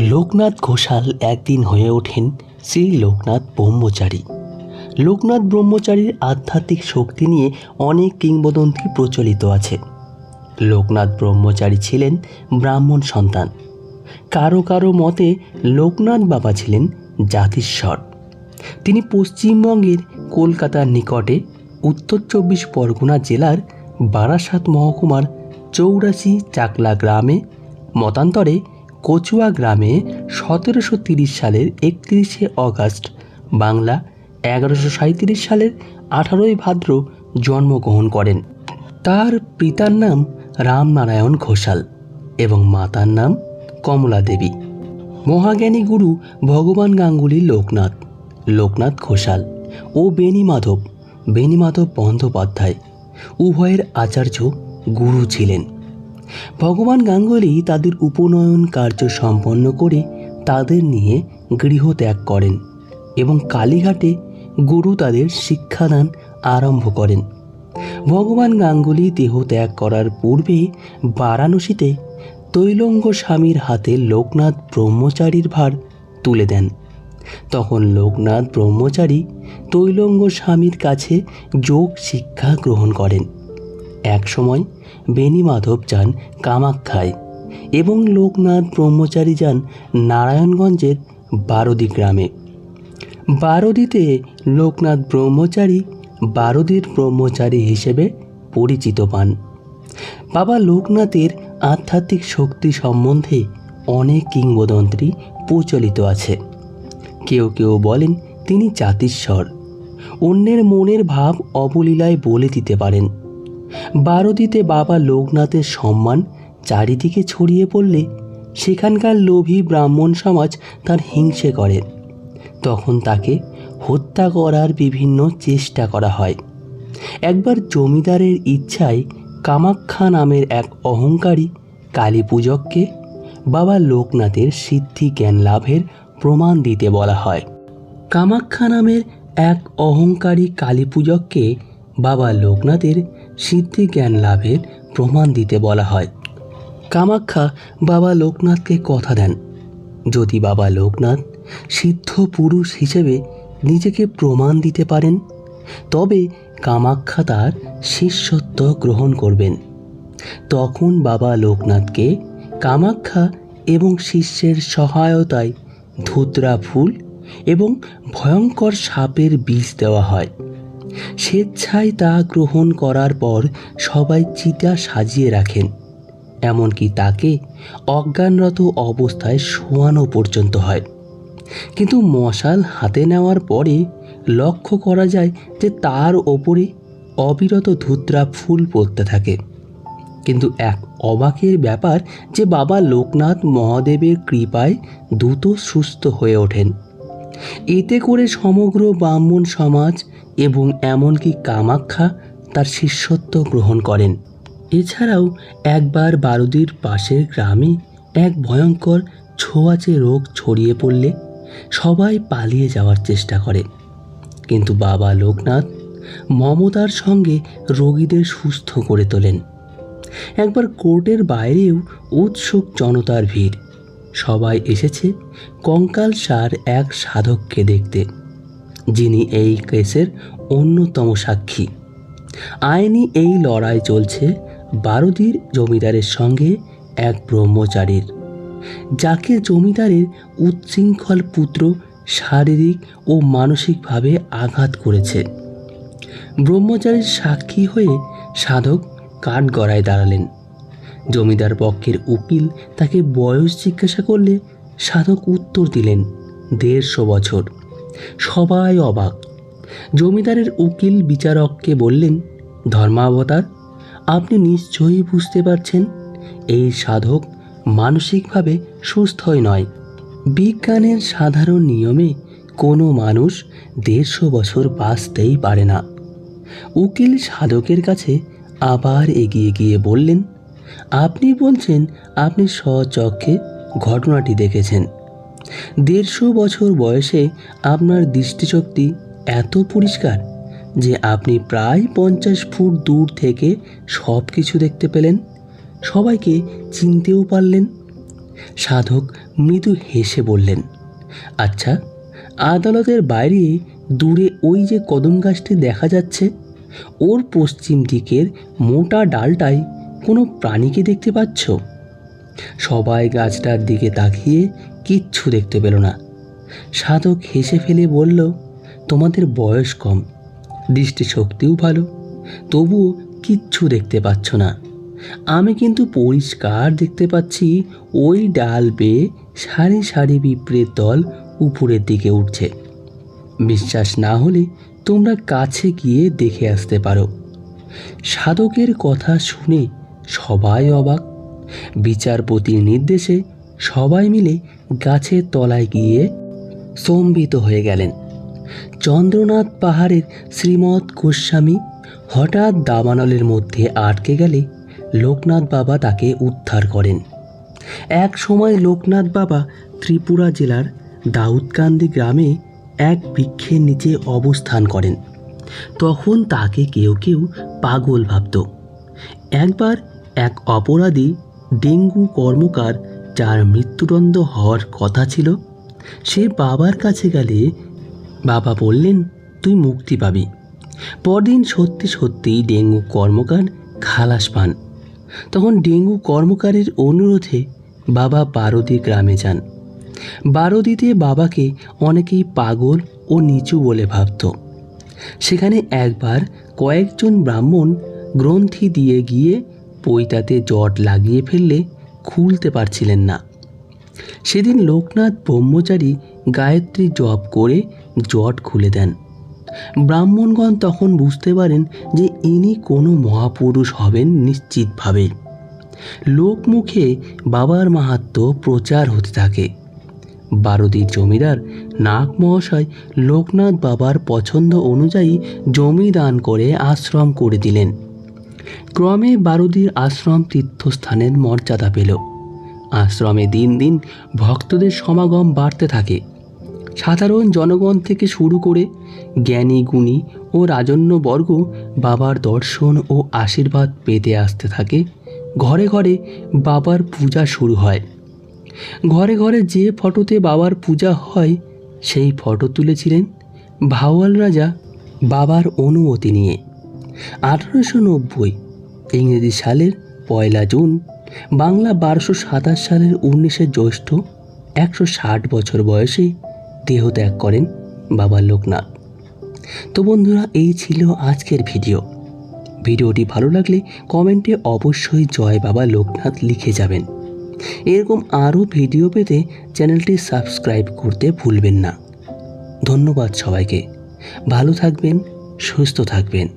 লোকনাথ ঘোষাল একদিন হয়ে ওঠেন শ্রী লোকনাথ ব্রহ্মচারী। লোকনাথ ব্রহ্মচারীর আধ্যাত্মিক শক্তি নিয়ে অনেক কিংবদন্তি প্রচলিত আছে। লোকনাথ ব্রহ্মচারী ছিলেন ব্রাহ্মণ সন্তান। কারও কারও মতে লোকনাথ বাবা ছিলেন জাতিস্বর। তিনি পশ্চিমবঙ্গের কলকাতার নিকটে উত্তর চব্বিশ পরগনা জেলার বারাসাত মহকুমার চৌরাশি চাকলা গ্রামে মতান্তরে কচুয়া গ্রামে সতেরোশো তিরিশ সালের একত্রিশে অগাস্ট বাংলা এগারোশো সাঁত্রিশ সালের আঠারোই ভাদ্র জন্মগ্রহণ করেন। তার পিতার নাম রামনারায়ণ ঘোষাল এবং মাতার নাম কমলা দেবী। মহাজ্ঞানী গুরু ভগবান গাঙ্গুলি লোকনাথ লোকনাথ ঘোষাল ও বেণী মাধব মাধব বন্দ্যোপাধ্যায় উভয়ের আচার্য গুরু ছিলেন। ভগবান গাঙ্গুলি তাদের উপনয়ন কার্য সম্পন্ন করে তাদের নিয়ে গৃহত্যাগ করেন এবং কালীঘাটে গুরু তাদের শিক্ষাদান আরম্ভ করেন। ভগবান গাঙ্গুলি দেহ ত্যাগ করার পূর্বে বারাণসীতে তৈলঙ্গ স্বামীর হাতে লোকনাথ ব্রহ্মচারীর ভার তুলে দেন। তখন লোকনাথ ব্রহ্মচারী তৈলঙ্গ স্বামীর কাছে যোগ শিক্ষা গ্রহণ করেন। একসময় বেণী মাধব যান কামাখ্যায় এবং লোকনাথ ব্রহ্মচারী যান নারায়ণগঞ্জের বারোদি গ্রামে। বারোদিতে লোকনাথ ব্রহ্মচারী বারোদির ব্রহ্মচারী হিসেবে পরিচিত পান। বাবা লোকনাথের আধ্যাত্মিক শক্তি সম্বন্ধে অনেক কিংবদন্তি প্রচলিত আছে। কেউ কেউ বলেন তিনি জাতিস্বর। অন্যের মনের ভাব অবলীলায় বলে দিতে পারেন। বারোদিতে বাবা লোকনাথের সম্মান চারিদিকে ছড়িয়ে পড়লে সেখানকার লোভী ব্রাহ্মণ সমাজ তার হিংসে করে। তখন তাকে হত্যা করার বিভিন্ন চেষ্টা করা হয়। একবার জমিদারের ইচ্ছায় কামাখ্যা নামের এক অহংকারী কালী পূজককে বাবা লোকনাথের সিদ্ধি জ্ঞান লাভের প্রমাণ দিতে বলা হয়। কামাখ্যা নামের এক অহংকারী কালী পূজককে বাবা লোকনাথের সিদ্ধি জ্ঞান লাভের প্রমাণ দিতে বলা হয়। কামাখ্যা বাবা লোকনাথকে কথা দেন। যদি বাবা লোকনাথ সিদ্ধ পুরুষ হিসেবে নিজেকে প্রমাণ দিতে পারেন, তবে কামাখ্যা তার শিষ্যত্ব গ্রহণ করবেন। তখন বাবা লোকনাথকে কামাখ্যা এবং শিষ্যের সহায়তায় ধুতরা ফুল এবং ভয়ঙ্কর সাপের বীজ দেওয়া হয়। স্বেচ্ছায় তা গ্রহণ করার পর সবাই চিতা সাজিয়ে রাখেন। এমনকি তাকে অজ্ঞানরত অবস্থায় শোয়ানো পর্যন্ত হয়। কিন্তু মশাল হাতে নেওয়ার পরে লক্ষ্য করা যায় যে তার ওপরে অবিরত ধুদ্রা ফুল পড়তে থাকে। কিন্তু এক অবাকের ব্যাপার যে বাবা লোকনাথ মহাদেবের কৃপায় দ্রুত সুস্থ হয়ে ওঠেন। এতে করে সমগ্র ব্রাহ্মণ সমাজ এবং এমনকি কামাখ্যা তার শিষ্যত্ব গ্রহণ করেন। এছাড়াও একবার বারুদির পাশের গ্রামে এক ভয়ঙ্কর ছোঁয়াচে রোগ ছড়িয়ে পড়লে সবাই পালিয়ে যাওয়ার চেষ্টা করে। কিন্তু বাবা লোকনাথ মমতার সঙ্গে রোগীদের সুস্থ করে তোলেন। একবার কোর্টের বাইরেও উৎসুক জনতার ভিড়। সবাই এসেছে কঙ্কাল সার এক সাধককে দেখতে, যিনি এই কেসের অন্যতম সাক্ষী। আইনি এই লড়াই চলছে বারুদির জমিদারের সঙ্গে এক ব্রহ্মচারীর, যাকে জমিদারের উচ্ছৃঙ্খল পুত্র শারীরিক ও মানসিকভাবে আঘাত করেছে। ব্রহ্মচারীর সাক্ষী হয়ে সাধক কাঠগড়ায় দাঁড়ালেন। জমিদার পক্ষের উকিল তাকে বয়স জিজ্ঞাসা করলে সাধক উত্তর দিলেন, দেড়শো বছর। সবাই অবাক। জমিদারের উকিল বিচারককে বললেন, ধর্মাবতার, আপনি নিশ্চয়ই বুঝতে পারছেন, এই সাধক মানসিকভাবে সুস্থই নয়। বিজ্ঞানের সাধারণ নিয়মে কোনো মানুষ দেড়শো বছর বাঁচতেই পারে না। উকিল সাধকের কাছে আবার এগিয়ে গিয়ে বললেন আপনি বলছেন আপনি স্বচক্ষে ঘটনাটি দেখেছেন। দেড়শো বছর বয়সে আপনার দৃষ্টিশক্তি এত পরিষ্কার যে আপনি প্রায় পঞ্চাশ ফুট দূর থেকে সব কিছু দেখতে পেলেন, সবাইকে চিনতেও পারলেন। সাধক মৃদু হেসে বললেন আচ্ছা আদালতের বাইরে দূরে ওই যে কদম গাছটি দেখা যাচ্ছে, ওর পশ্চিম দিকের মোটা ডালটায় কোনো প্রাণীকে দেখতে পাচ্ছ? সবাই গাছটার দিকে তাকিয়ে কিচ্ছু দেখতে পেল না। সাধক হেসে ফেলে বলল, তোমাদের বয়স কম, দৃষ্টিশক্তিও ভালো, তবুও কিচ্ছু দেখতে পাচ্ছ না। আমি কিন্তু পরিষ্কার দেখতে পাচ্ছি ওই ডাল বেয়ে সারি সারি পিঁপড়ের দল উপরের দিকে উঠছে। বিশ্বাস না হলে তোমরা কাছে গিয়ে দেখে আসতে পারো। সাধকের কথা শুনে সবাই অবাক। বিচারপতির নির্দেশে সবাই মিলে গাছের তলায় গিয়ে স্তম্ভিত হয়ে গেলেন। চন্দ্রনাথ পাহাড়ের শ্রীমৎ গোস্বামী হঠাৎ দাবানলের মধ্যে আটকে গেলে লোকনাথ বাবা তাকে উদ্ধার করেন। এক সময় লোকনাথ বাবা ত্রিপুরা জেলার দাউদকান্দি গ্রামে এক বৃক্ষের নিচে অবস্থান করেন। তখন তাকে কেউ কেউ পাগল ভাবত। একবার এক অপরাধী ডেঙ্গু কর্মকার যার মৃত্যুদণ্ড হওয়ার কথা ছিল, সে বাবার কাছে গেলে বাবা বললেন, তুই মুক্তি পাবি। পরদিন সত্যি সত্যি ডেঙ্গু কর্মকার খালাস পান। তখন ডেঙ্গু কর্মকারের অনুরোধে বাবা বারদি গ্রামে যান। বারদিতে বাবাকে অনেকেই পাগল ও নিচু বলে ভাবত। সেখানে একবার কয়েকজন ব্রাহ্মণ গ্রন্থি দিয়ে গিয়ে পৈতাতে জট লাগিয়ে ফেললে খুলতে পারছিলেন না। সেদিন লোকনাথ ব্রহ্মচারী গায়ত্রী জপ করে জট খুলে দেন। ব্রাহ্মণগণ তখন বুঝতে পারেন যে ইনি কোনো মহাপুরুষ হবেন নিশ্চিতভাবে। লোকমুখে বাবার মাহাত্ম প্রচার হতে থাকে। বারদির জমিদার নাগ মহাশয় লোকনাথ বাবার পছন্দ অনুযায়ী জমি দান করে আশ্রম করে দিলেন। ক্রমে বারুদির আশ্রম তীর্থস্থানের মর্যাদা পেল। আশ্রমে দিন দিন ভক্তদের সমাগম বাড়তে থাকে। সাধারণ জনগণ থেকে শুরু করে জ্ঞানী, গুণী ও রাজন্যবর্গ বাবার দর্শন ও আশীর্বাদ পেতে আসতে থাকে। ঘরে ঘরে বাবার পূজা শুরু হয়। ঘরে ঘরে যে ফটোতে বাবার পূজা হয়, সেই ফটো তুলেছিলেন ভাওয়াল রাজা বাবার অনুমতি নিয়ে। আঠারোশো নব্বই, ইংরেজি সালের পয়লা জুন, বাংলা বারোশো সাতাশ সালের উনিশে জ্যৈষ্ঠ, একশো ষাট বছর বয়সে দেহত্যাগ করেন বাবা লোকনাথ। তো বন্ধুরা, এই ছিল আজকের ভিডিও। ভিডিওটি ভালো লাগলে কমেন্টে অবশ্যই জয় বাবা লোকনাথ লিখে যাবেন। এরকম আরও ভিডিও পেতে চ্যানেলটি সাবস্ক্রাইব করতে ভুলবেন না। ধন্যবাদ সবাইকে। ভালো থাকবেন, সুস্থ থাকবেন।